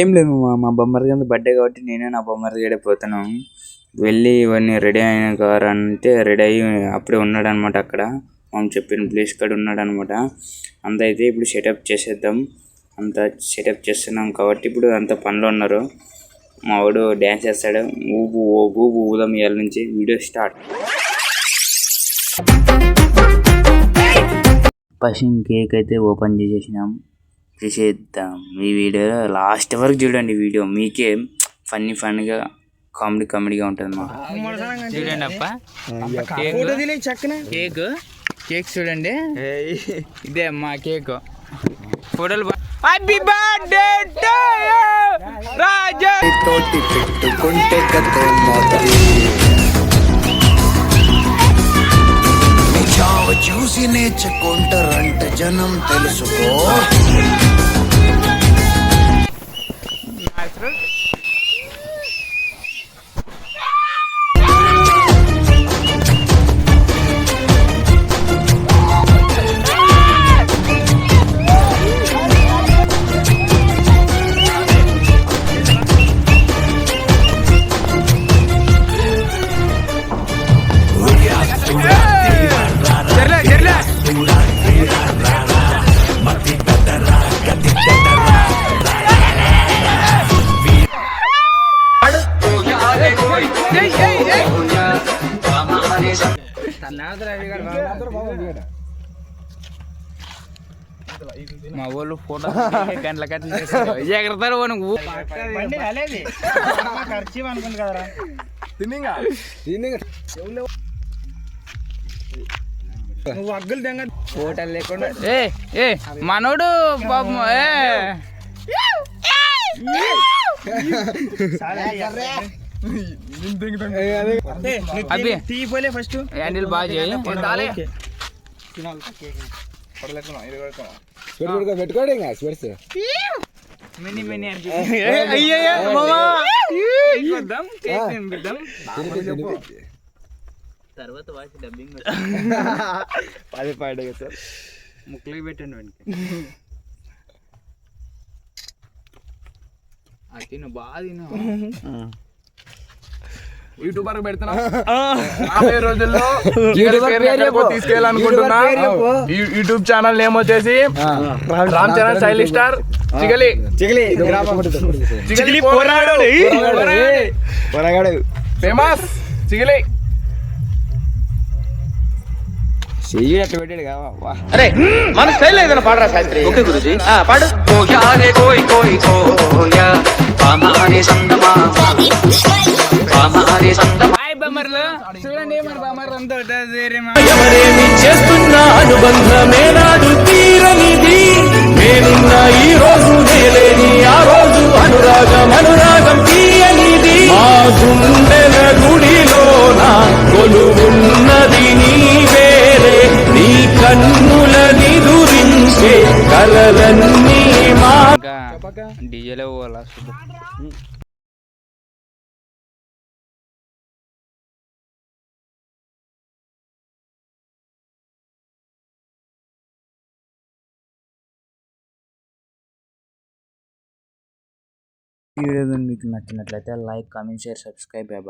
ఏం లేదు మా మా బొమ్మరి గారి బర్త్డే కాబట్టి నేను నా బొమ్మరి గడే పోతున్నాం. వెళ్ళి ఇవన్నీ రెడీ అయినాక రా అంటే రెడీ అయ్యి అప్పుడే ఉన్నాడు అనమాట అక్కడ. మనం చెప్పిన ప్లేస్ కాడ ఉన్నాడు అనమాట అంత అయితే ఇప్పుడు సెటప్ చేసేద్దాం. అంత సెటప్ చేస్తున్నాం కాబట్టి ఇప్పుడు అంత పనిలో ఉన్నారు. మా వాడు డ్యాన్స్ చేస్తాడు. ఊపు ఊపు ఊదాం ఇవాళ నుంచి. వీడియో స్టార్ట్ పషిన్ కేక్ అయితే ఓపెన్ చేసేసినాం. చేసేద్దాం ఈ వీడియో లాస్ట్ వరకు చూడండి వీడియో. మీకే ఫన్నీ ఫన్నీగా కామెడీ కామెడీగా ఉంటుంది మా. చూడండి అప్ప. కేక్. కేక్. కేక్ చూడండి. ఇదే మా కేక్. ఫోటోలు హ్యాపీ బర్త్డే టు రాజా తోటి పెట్టుకుంటే కథే మొదలు నీ చావ చూసి నేర్చుకుంటారంట జనం తెలుసుకో. మా వాళ్ళు ఫోటో గంటల గంటలు చేస్తారు ఎగరతారు వాడు నువ్వు. ఫోటోలు లేకుండా ఏ ఏ మనోడు పాపం ఏ. తీయపోలే ఫస్ట్. హ్యాండిల్ బాగా చేయి. పెట్టుకోండి ఇంకా మినీ మినీ. అయ్యయ్యో, మామా. తర్వాత వాసి డబ్బింగ్ పది పాడు సార్. ముక్కలకి పెట్టండి వెనక అది తిను బాగా తిను. యూట్యూబర్ పెడుతున్నా. రాబోయే రోజుల్లో తీసుకెళ్ళాలనుకుంటున్నా యూట్యూబ్ ఛానల్ నేమ్ వచ్చేసి రామ్ చరణ్ స్టైల్ స్టార్ చిగలి. చిగిలి. చిగలి పోరాడు. పోరాగాడు ఫేమస్. చిగలి. అరే మన స్టైల్ ఏదైనా పాడరా శాస్త్రి ఓకే గురుజీ. పాడు. కోయారే కోయ్ కోయ్ చూడండి అంతా ధైర్యమా ఎవరేమి చేస్తున్న తీరనిది. నేనున్న ఈ రోజు నేలేని ఆ రోజు అనురాగం అనురాగం తీయనిది. మా గుండెల గుడిలోన కొలువున్నది నీ వేరే నీ కన్నుల నిదురించే కలలన్నీ మా డీజేలో పోవాలా ఈ వీడియో మీకు నచ్చినట్లయితే like comment share subscribe bye